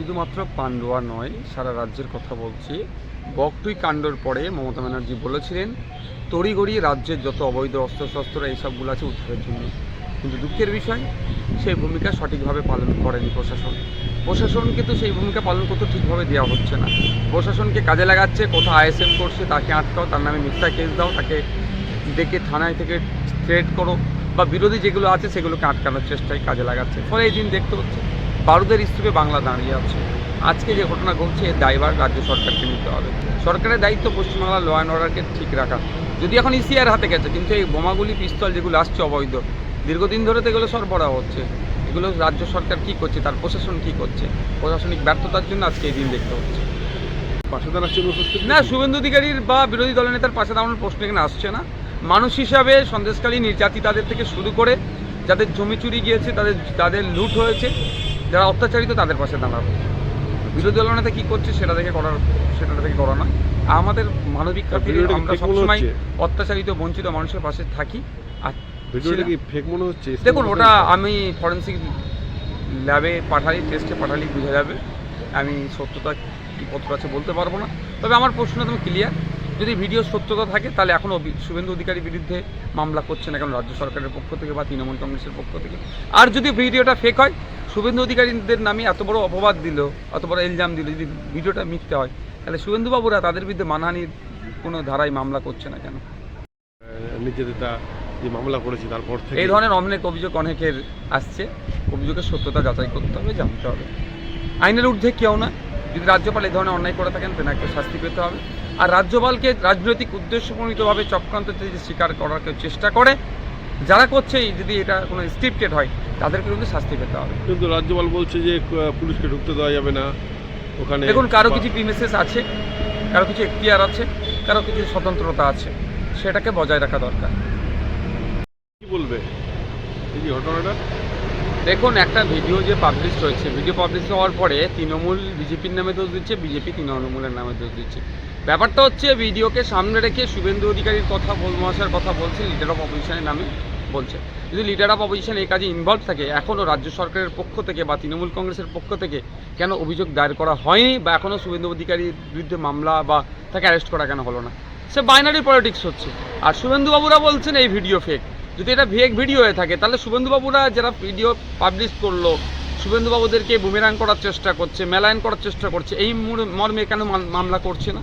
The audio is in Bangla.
শুধুমাত্র পান্ডুয়া নয়, সারা রাজ্যের কথা বলছি। বকটুই কাণ্ডর পরে মমতা ব্যানার্জি বলেছিলেন তড়িগড়ি রাজ্যের যত অবৈধ অস্ত্রশস্ত্র, এইসবগুলো আছে উদ্ধারের জন্য। কিন্তু দুঃখের বিষয়, সেই ভূমিকা সঠিকভাবে পালন করেনি প্রশাসন। প্রশাসনকে তো সেই ভূমিকা পালন করতে ঠিকভাবে দেওয়া হচ্ছে না। প্রশাসনকে কাজে লাগাচ্ছে কোথাও আইএসএম করছে, তাকে আটকাও, তার নামে মিথ্যা কেস দাও, তাকে ডেকে থানায় থেকে থ্রেট করো, বা বিরোধী যেগুলো আছে সেগুলোকে আটকানোর চেষ্টায় কাজে লাগাচ্ছে। ফলে এই দিন দেখতে হচ্ছে। বারুদের স্তূপে বাংলা দাঁড়িয়ে আছে। আজকে যে ঘটনা ঘটছে এর দায়ভার রাজ্য সরকারকে নিতে হবে। সরকারের দায়িত্ব পশ্চিমবাংলার ল অ্যান্ড অর্ডারকে ঠিক রাখা। যদি এখন ইসিআর হাতে গেছে কিন্তু এই বোমাগুলি পিস্তল যেগুলো আসছে অবৈধ দীর্ঘদিন ধরে তো এগুলো সরবরাহ হচ্ছে। এগুলো রাজ্য সরকার কি করছে তার প্রশাসন কি করছে? প্রশাসনিক ব্যর্থতার জন্য আজকে এই দিন দেখতে হচ্ছে। পাশে উপস্থিত? না শুভেন্দু অধিকারীর বা বিরোধী দলের নেতার পাশে দাঁড়ানোর প্রশ্ন এখানে আসছে না। মানুষ হিসাবে সন্দেশকালী নির্যাতিতাদের থেকে শুরু করে যাদের জমি চুরি গিয়েছে তাদের তাদের লুট হয়েছে। যারা অত্যাচারিত তাদের পাশে দাঁড়াবো বিরোধী দলের নেতা কী করছে সেটা থেকে করার সেটা থেকে করা নয় আমাদের মানবিক খাতিরে আমরা সবসময় অত্যাচারিত বঞ্চিত মানুষের পাশে থাকি। আর ভিডিওটা কি ফেক মনে হচ্ছে? দেখুন ওটা আমি ফরেন্সিক ল্যাবে পাঠালি টেস্টে পাঠালি বোঝা যাবে। আমি সত্যতা কি কতটা আছে বলতে পারব না। তবে আমার প্রশ্ন তুমি ক্লিয়ার যদি ভিডিও সত্যতা থাকে তাহলে এখনও শুভেন্দু অধিকারীর বিরুদ্ধে মামলা করছে না এখন রাজ্য সরকারের পক্ষ থেকে বা তৃণমূল কংগ্রেসের পক্ষ থেকে। আর যদি ভিডিওটা ফেক হয় শুভেন্দু অধিকারীদের নামে এত বড় অপবাদ দিল এত বড় ইলজাম দিল যদি ভিডিওটা মিথ্যে হয় তাহলে শুভেন্দুবাবুরা তাদের বিরুদ্ধে মানহানির কোনো ধারায় মামলা করছে না কেন? নির্যাতিতা যে মামলা করেছে তারপর থেকে এই ধরনের অনেক অভিযোগ অনেকের আসছে। অভিযোগের সত্যতা যাচাই করতে হবে জানতে হবে। আইনের ঊর্ধ্বে কেউ না যদি রাজ্যপাল এই ধরনের অন্যায় করে থাকেন তেনাকে শাস্তি পেতে হবে। আর রাজ্যপালকে রাজনৈতিক উদ্দেশ্যপ্রণীতভাবে চক্রান্ততে যে স্বীকার করার কেউ চেষ্টা করে। যারা করছে যদি এটা কোনো স্ক্রিপ্টেড হয় তাদেরকে কিন্তু শাস্তি পেতে হবে। কিন্তু রাজ্যপাল বলছে যে পুলিশকে ঢুকতে দেওয়া যাবে না। ওখানে দেখুন কারও কিছু প্রিমিসেস আছে কারও কিছু এখতিয়ার আছে কারও কিছু স্বতন্ত্রতা আছে সেটাকে বজায় রাখা দরকার। কি বলবে? এই যে ঘটনাটা? দেখুন, একটা ভিডিও যে পাবলিশ হয়েছে ভিডিও পাবলিশ হওয়ার পরে তৃণমূল বিজেপির নামে দোষ দিচ্ছে, বিজেপি তৃণমূলের নামে দোষ দিচ্ছে। ব্যাপারটা হচ্ছে, ভিডিওকে সামনে রেখে শুভেন্দু অধিকারীর কথা বল মহাশয়ের কথা বলছে লিডার অফ অপোজিশনের নামে বলছে। যদি লিডার অফ অপোজিশন এই কাজে ইনভলভ থাকে এখনও রাজ্য সরকারের পক্ষ থেকে বা তৃণমূল কংগ্রেসের পক্ষ থেকে কেন অভিযোগ দায়ের করা হয়নি বা এখনও শুভেন্দু অধিকারীর বিরুদ্ধে মামলা বা তাকে অ্যারেস্ট করা কেন হলো না? সে বাইনারি পলিটিক্স হচ্ছে। আর শুভেন্দুবাবুরা বলছেন, এই ভিডিও ফেক যদি এটা ভিএক ভিডিও হয়ে থাকে, তাহলে শুভেন্দুবাবুরা যারা ভিডিও পাবলিশ করল শুভেন্দুবাবুদেরকে বুমেরাং করার চেষ্টা করছে মেলায়ন করার চেষ্টা করছে, এই মর্মে কেন মাম- মামলা করছে না?